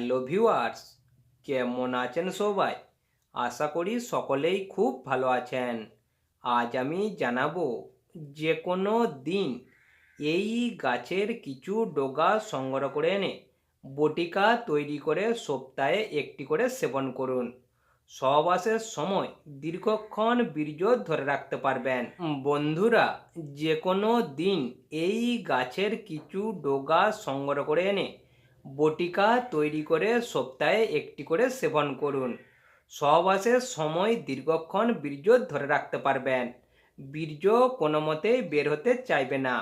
Hello viewers কেমন আছেন সবাই? আশা করি সকলেই খুব ভালো আছেন। আজ আমি জানাব যে কোনো দিন এই গাছের কিছু ডোগা সংগ্রহ করে এনে, বটিকা তৈরি করে সপ্তাহে একটি করে সেবন করুন। সহবাসের সময় দীর্ঘক্ষণ বীর্য ধরে রাখতে পারবেন। বন্ধুরা যে কোনো দিন এই গাছের কিছু ডোগা সংগ্রহ করে এনে বটিকা তৈরি করে সপ্তাহে একটি করে সেবন করুন। সহবাসের সময় দীর্ঘক্ষণ বীর্য ধরে রাখতে পারবেন। বীর্য কোনো মতেই বের হতে চাইবে না।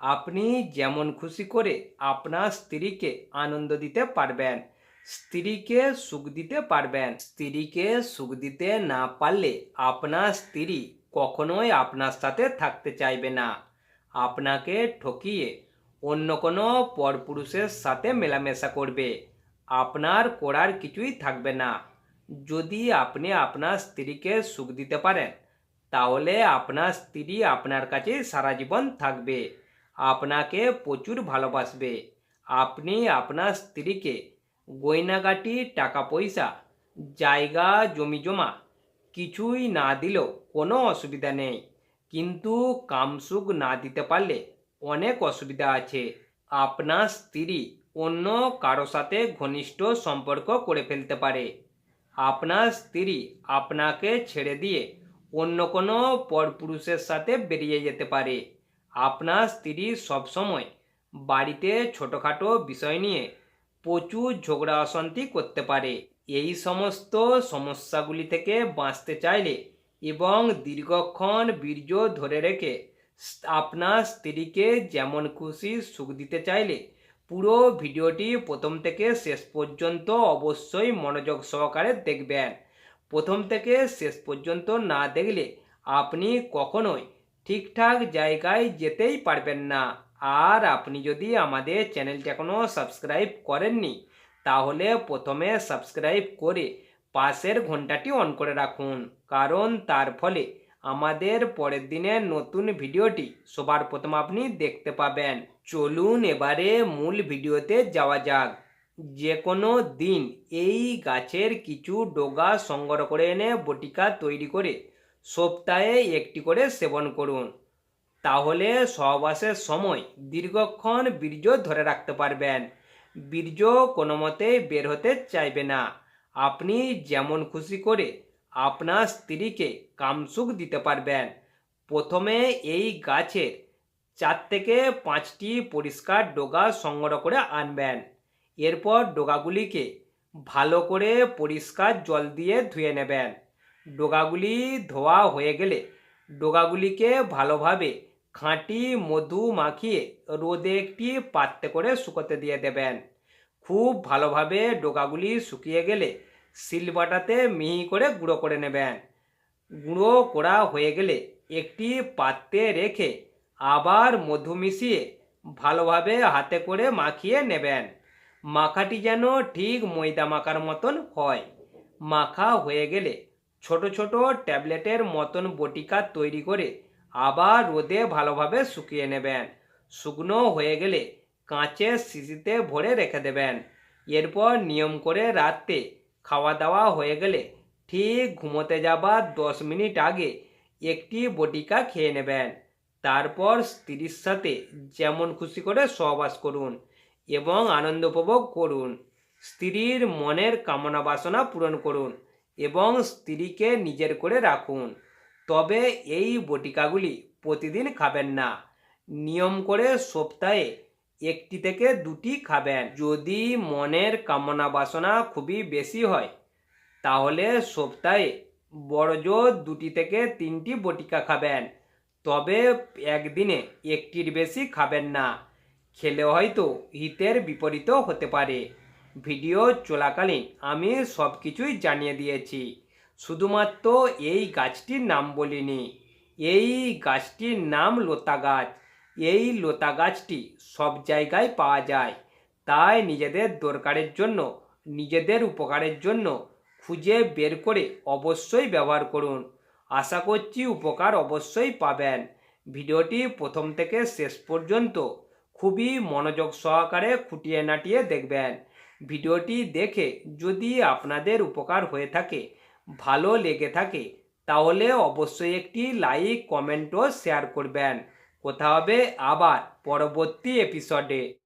আপনি যেমন খুশি করে আপনার স্ত্রীকে আনন্দ দিতে পারবেন, স্ত্রীকে সুখ দিতে পারবেন। স্ত্রীকে সুখ দিতে না পারলে আপনার স্ত্রী কখনোই আপনার সাথে থাকতে চাইবে না। আপনাকে ঠকিয়ে অন্য কোনো পরপুরুষের সাথে মেলামেশা করবে। আপনার করার কিছুই থাকবে না। যদি আপনি আপনার স্ত্রীকে সুখ দিতে পারেন, তাহলে আপনার স্ত্রী আপনার কাছে সারা জীবন থাকবে। আপনাকে প্রচুর ভালোবাসবে। আপনি আপনার স্ত্রীকে গয়নাগাটি টাকা পয়সা জায়গা জমি জমা কিছুই না দিলেও কোনো অসুবিধা নেই। কিন্তু কামসুখ না দিতে পারলে অনেক অসুবিধা আছে। আপনার স্ত্রী অন্য কারও সাথে ঘনিষ্ঠ সম্পর্ক করে ফেলতে পারে। আপনার স্ত্রী আপনাকে ছেড়ে দিয়ে অন্য কোনো পরপুরুষের সাথে বেরিয়ে যেতে পারে। আপনার স্ত্রী সবসময় বাড়িতে ছোটোখাটো বিষয় নিয়ে প্রচুর ঝগড়া অশান্তি করতে পারে। এই সমস্ত সমস্যাগুলি থেকে বাঁচতে চাইলে এবং দীর্ঘক্ষণ বীর্য ধরে রেখে আপনার স্ত্রীকে যেমন খুশি সুখ দিতে চাইলে পুরো ভিডিওটি প্রথম থেকে শেষ পর্যন্ত অবশ্যই মনোযোগ সহকারে দেখবেন। প্রথম থেকে শেষ পর্যন্ত না দেখলে আপনি কখনোই ঠিকঠাক জায়গায় যেতেই পারবেন না। আর আপনি যদি আমাদের চ্যানেলটি এখনও সাবস্ক্রাইব করেননি, তাহলে প্রথমে সাবস্ক্রাইব করে পাশের ঘন্টাটি অন করে রাখুন। কারণ তার ফলে আমাদের পরের দিনের নতুন ভিডিওটি সবার প্রথম আপনি দেখতে পাবেন। চলুন এবারে মূল ভিডিওতে যাওয়া যাক। যে কোনো দিন এই গাছের কিছু ডোগা সংগ্রহ করে এনে বটিকা তৈরি করে সপ্তাহে একটি করে সেবন করুন। তাহলে সহবাসের সময় দীর্ঘক্ষণ বীর্য ধরে রাখতে পারবেন। বীর্য কোনো মতেই বের হতে চাইবে না। আপনি যেমন খুশি করে আপনার স্ত্রীকে কামসুখ দিতে পারবেন। প্রথমে এই গাছের চার থেকে পাঁচটি পরিষ্কার ডোগা সংগ্রহ করে আনবেন। এরপর ডগাগুলিকে ভালো করে পরিষ্কার জল দিয়ে ধুয়ে নেবেন। ডোগাগুলি ধোয়া হয়ে গেলে ডগাগুলিকে ভালোভাবে খাঁটি মধু মাখিয়ে রোদে একটি পাত্রে করে শুকোতে দিয়ে দেবেন। খুব ভালোভাবে ডগাগুলি শুকিয়ে গেলে শিলবাটাতে মিহি করে গুঁড়ো করে নেবেন। গুঁড়ো করা হয়ে গেলে একটি পাত্রে রেখে আবার মধু মিশিয়ে ভালোভাবে হাতে করে মাখিয়ে নেবেন। মাখাটি যেন ঠিক ময়দা মাখার মতন হয়। মাখা হয়ে গেলে ছোট ছোট ট্যাবলেটের মতন বটিকা তৈরি করে আবার রোদে ভালোভাবে শুকিয়ে নেবেন। শুকনো হয়ে গেলে কাঁচের শিশিতে ভরে রেখে দেবেন। এরপর নিয়ম করে রাতে খাওয়া দাওয়া হয়ে গেলে ঠিক ঘুমোতে যাবার দশ মিনিট আগে একটি বটিকা খেয়ে নেবেন। তারপর স্ত্রীর সাথে যেমন খুশি করে সহবাস করুন এবং আনন্দ উপভোগ করুন। স্ত্রীর মনের কামনা বাসনা পূরণ করুন এবং স্ত্রীকে নিজের করে রাখুন। তবে এই বটিকাগুলি প্রতিদিন খাবেন না। নিয়ম করে সপ্তাহে একটি থেকে দুটি খাবেন। যদি মনের কামনা বাসনা খুবই বেশি হয়, তাহলে সপ্তাহে বড় জোর দুটি থেকে তিনটি বটিকা খাবেন। তবে একদিনে একটির বেশি খাবেন না। খেলে হয়তো হিতের বিপরীত হতে পারে। ভিডিও চলাকালীন আমি সব কিছুই জানিয়ে দিয়েছি। শুধুমাত্র এই গাছটির নাম বলিনি। এই গাছটির নাম লতা গাছ। এই লতা গাছটি সব জায়গায় পাওয়া যায়। তাই নিজেদের দরকারের জন্য, নিজেদের উপকারের জন্য খুঁজে বের করে অবশ্যই ব্যবহার করুন। আশা করছি উপকার অবশ্যই পাবেন। ভিডিওটি প্রথম থেকে শেষ পর্যন্ত খুবই মনোযোগ সহকারে খুঁটিয়ে নাটিয়ে দেখবেন। ভিডিওটি দেখে যদি আপনাদের উপকার হয়ে থাকে, ভালো লেগে থাকে, তাহলে অবশ্যই একটি লাইক, কমেন্ট ও শেয়ার করবেন। কথা হবে? আবার পরবর্তী এপিসোডে